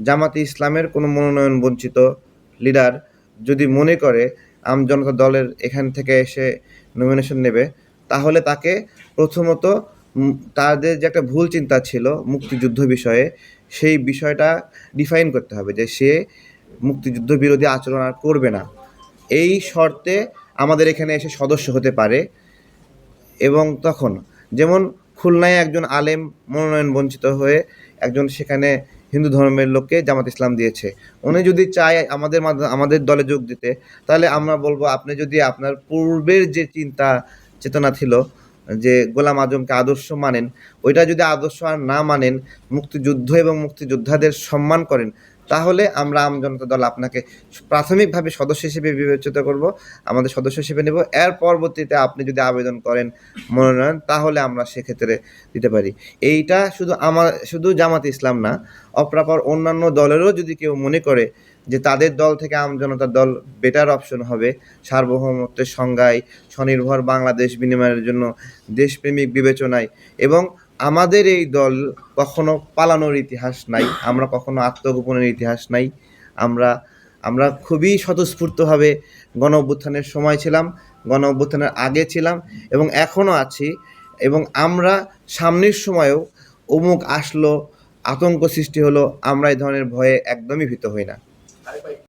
জামাতে ইসলামের কোনো মনোনয়ন বঞ্চিত লিডার যদি মনে করে আম জনতা দলের এখান থেকে এসে নমিনেশন নেবে, তাহলে তাকে প্রথমত তাদের যে একটা ভুল চিন্তা ছিল মুক্তিযুদ্ধ বিষয়ে, সেই বিষয়টা ডিফাইন করতে হবে যে সে মুক্তিযুদ্ধ বিরোধী আচরণ আর করবে না। এই শর্তে আমাদের এখানে এসে সদস্য হতে পারে এবং তখন যেমন খুলনায় একজন আলেম মনোনয়ন বঞ্চিত হয়ে একজন সেখানে হিন্দু ধর্মের লোককে জামাত ইসলাম দিয়েছে। উনি যদি চায় আমাদের আমাদের দলে যোগ দিতে, তাহলে আমরা বলব আপনি যদি আপনার পূর্বের যে চিন্তা চেতনা ছিল, যে গোলাম আজমকে আদর্শ মানেন, ওইটা যদি আদর্শ আর না মানেন, মুক্তিযুদ্ধ এবং মুক্তিযোদ্ধাদের সম্মান করেন তাহলে আমরা আম জনতা দল আপনাকে প্রাথমিকভাবে সদস্য হিসেবে বিবেচিত করব। আমাদের সদস্য হিসেবে নেব। এর পরবর্তীতে আপনি যদি আবেদন করেন, মনোনয়ন তাহলে আমরা সেক্ষেত্রে দিতে পারি। এইটা শুধু আমার, শুধু জামাত ইসলাম না, অপরাপর অন্যান্য দলেরও যদি কেউ মনে করে যে তাদের দল থেকে আম জনতার দল বেটার অপশন হবে, সার্বভৌমত্বের সংজ্ঞায় স্বনির্ভর বাংলাদেশ বিনিময়ের জন্য দেশপ্রেমিক বিবেচনায় এবং আমাদের এই দল কখনো পালানোর ইতিহাস নাই, আমরা কখনো আত্মগোপনের ইতিহাস নাই। আমরা আমরা খুবই স্বতঃস্ফূর্তভাবে গণ অভ্যুত্থানের সময় ছিলাম গণ অভ্যুত্থানের আগে ছিলাম এবং এখনও আছি এবং আমরা সামনের সময়েও অমুক আসলো, আতঙ্ক সৃষ্টি হলো, আমরা এই ধরনের ভয়ে একদমই ভীত হই না।